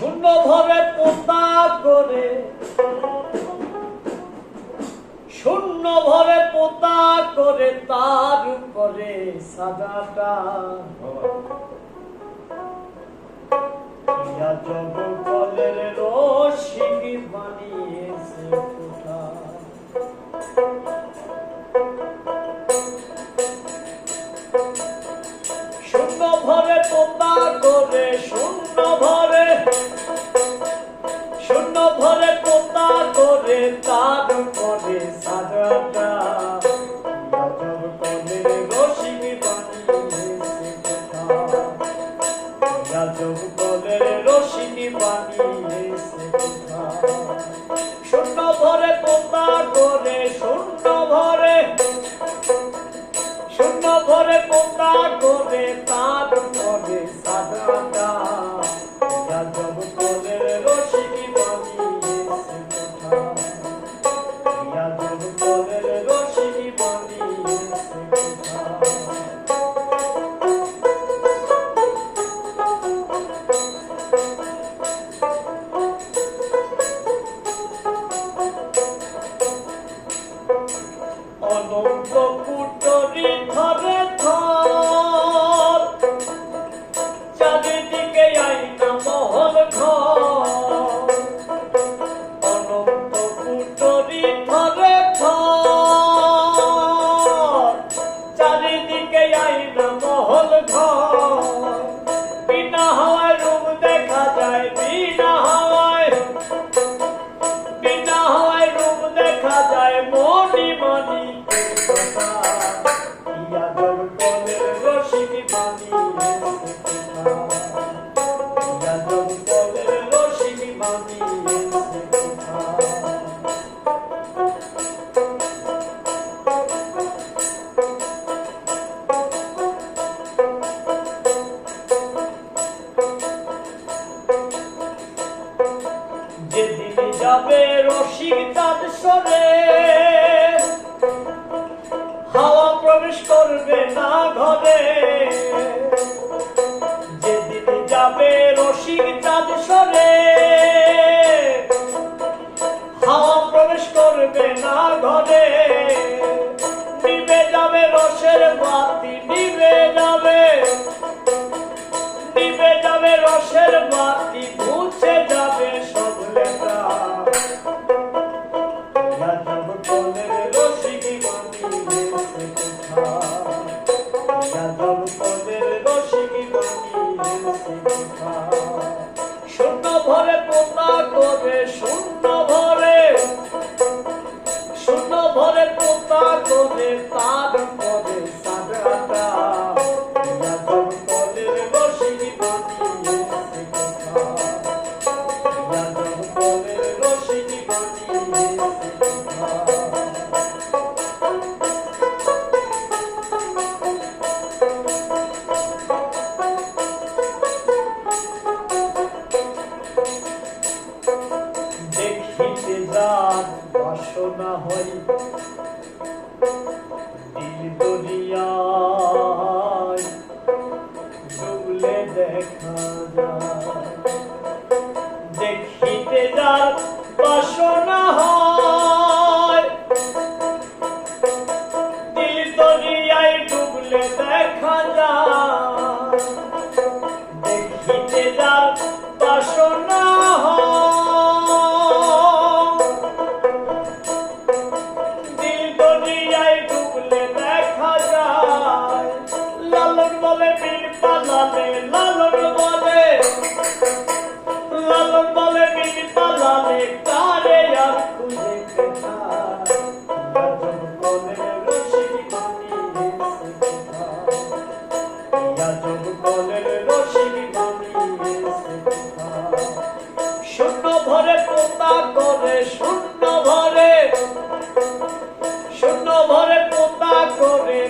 শূন্য ভরে পোতা করে শূন্য ভাবে পোতা করে তার উপরে সাদাটা। জগতলের রসিনী বানিয়েছে ফোটা শূন্য ভরে পোতা যাবে রসিক তার সরে। বলেন ভরে পোতা করে শূন্য ভরে শূন্য ভরে পোতা করে